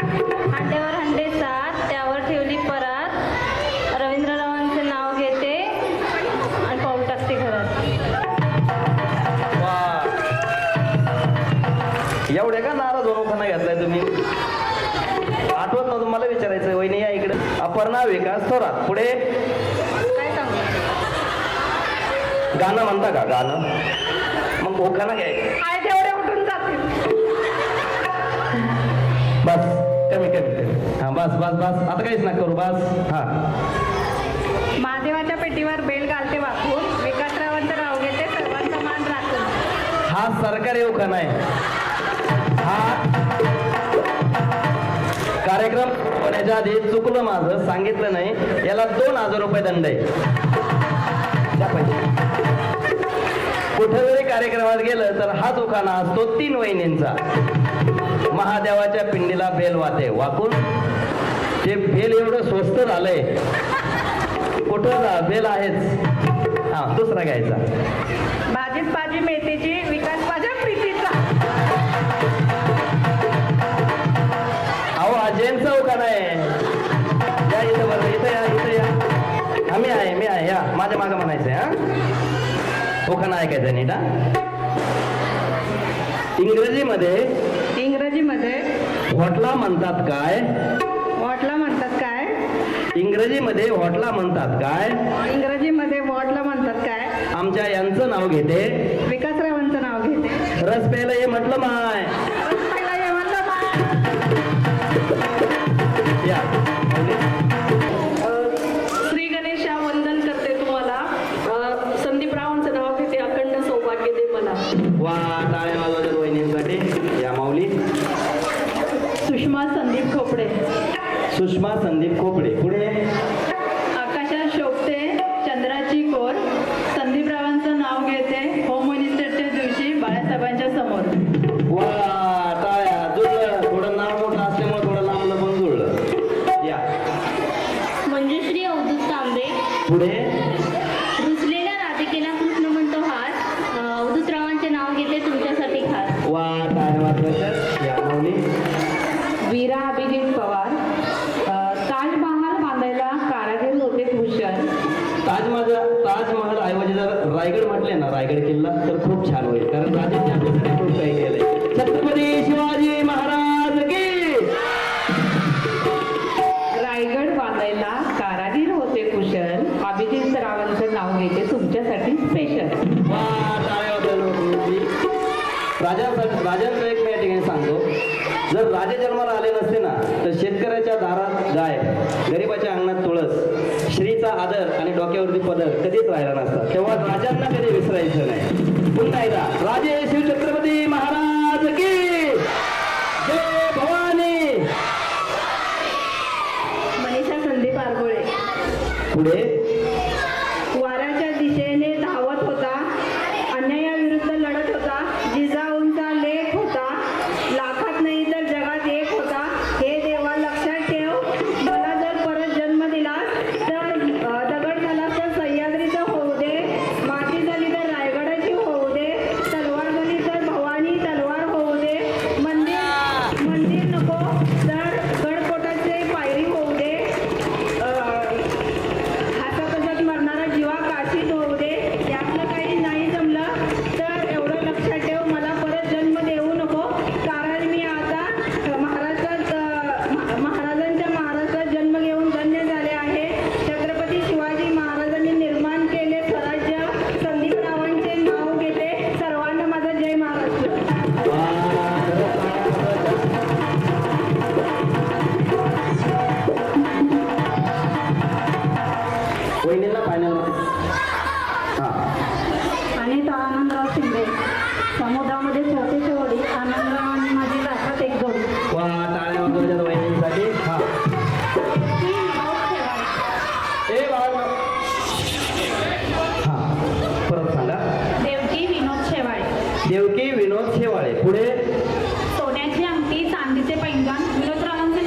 हांड्यावर हंडे सात त्यावर ठेवली परात. रवींद्ररावांचं नाव घेते आणि पाऊल टाकते घरात. वा एवढ्या का नाराज होऊन घेतलाय तुम्ही? आठवत नव्हतं मला विचारायचं वहिनी या इकडे. अपर्णा विकास थोरात पुढे? काय सांगू? गाणं म्हणता का? गाणं? मग ओखाना घ्यायचं बस. हा बस बस बस. आता काहीच ना करू बस. हा. महादेवाच्या पेटीवर बेल घालते वाकून विकासरावांचं नाव घेते सर्वांचा मान राखून. हा सरकारी ओखाना आहे हा. कार्यक्रम होण्याच्या आधी चुकलं माझं सांगितलं नाही. याला दोन हजार रुपये दंड आहे. कुठं जरी कार्यक्रमात गेलं तर हाच उखाणा असतो तीन वहिनींचा. महादेवाच्या पिंडीला बेल वाते वाकून. ते बेल एवढं स्वस्त झालंय. कुठं जा बेल आहेच. हा दुसरा घ्यायचा. भाजीत भाजी मेथीची विकास माझ्या प्रीतीचा. अहो अजयंचा उखाणा आहे. या इथं बरं इथं या इथं या. आम्ही आहे मी आहे या. माझ्या मागं म्हणायचंय हा. उखाणा ऐकायचं नीट हा? इंग्रजीमध्ये इंग्रजीमध्ये वॉटला म्हणतात काय? इंग्रजीमध्ये व्हॉटला म्हणतात काय? इंग्रजीमध्ये वॉटला म्हणतात काय? आमच्या यांचं नाव घेते. विकासरावांचं नाव घेते. रस प्यायला हे म्हटलं माय. श्री गणेशा वंदन करते तुम्हाला. अ, संदीप रावांचं नाव घेते अखंड सौभाग्य दे मला. वा वहिनींसाठी या माऊली. सुषमा संदीप खोपडे. सुषमा संदीप खोपडे. पुढे. आकाशात शोभते चंद्राची कोर. संदीपरावांचं नाव घेते होम मिनिस्टरच्या दिवशी बाळासाहेबांच्या समोर. वा टाळ्या जुळलं. थोडं नाव मोठं असल्यामुळे थोडं लांबलं पण जुळलं. या. मंजुश्री अवधूत तांबे. पुढे रुजलेल्या राधिकेला कृष्ण म्हणतो हात अं, अवधूतरावांचे नाव घेते तुमच्यासाठी खास वा टाळ्या वाजवायच्या या माऊली वीरा अभिजित पवार अ, ताजमहाल बांधायला कारागीर होते भूषण ताजमहल ताजमहल ऐवजी जर रायगड म्हटले ना रायगड किल्ला तर खूप छान होईल. कारण राजांनी आपल्यासाठी खूप काही केलंय. छत्रपती शिवाजी महाराज की रायगड बांधायला कारागीर होते कुशल. अभिजित रावांचं नाव घेते तुमच्यासाठी स्पेशल राजा राजांचं एक मी या ठिकाणी सांगतो. जर राजे जन्माला आले नसते ना तर शेतकऱ्याच्या दारात गाय गरिबाच्या अंगणात तुळस आदर आणि डोक्यावरती पदर कधीच राहिला नसतं. तेव्हा राजांना कधी विसरायचं नाही. पुन्हा एकदा राजे शिवछत्रपती महाराज पुढे? सोन्याची अंगठी चांदीचे पैंजण विनोदरावांचे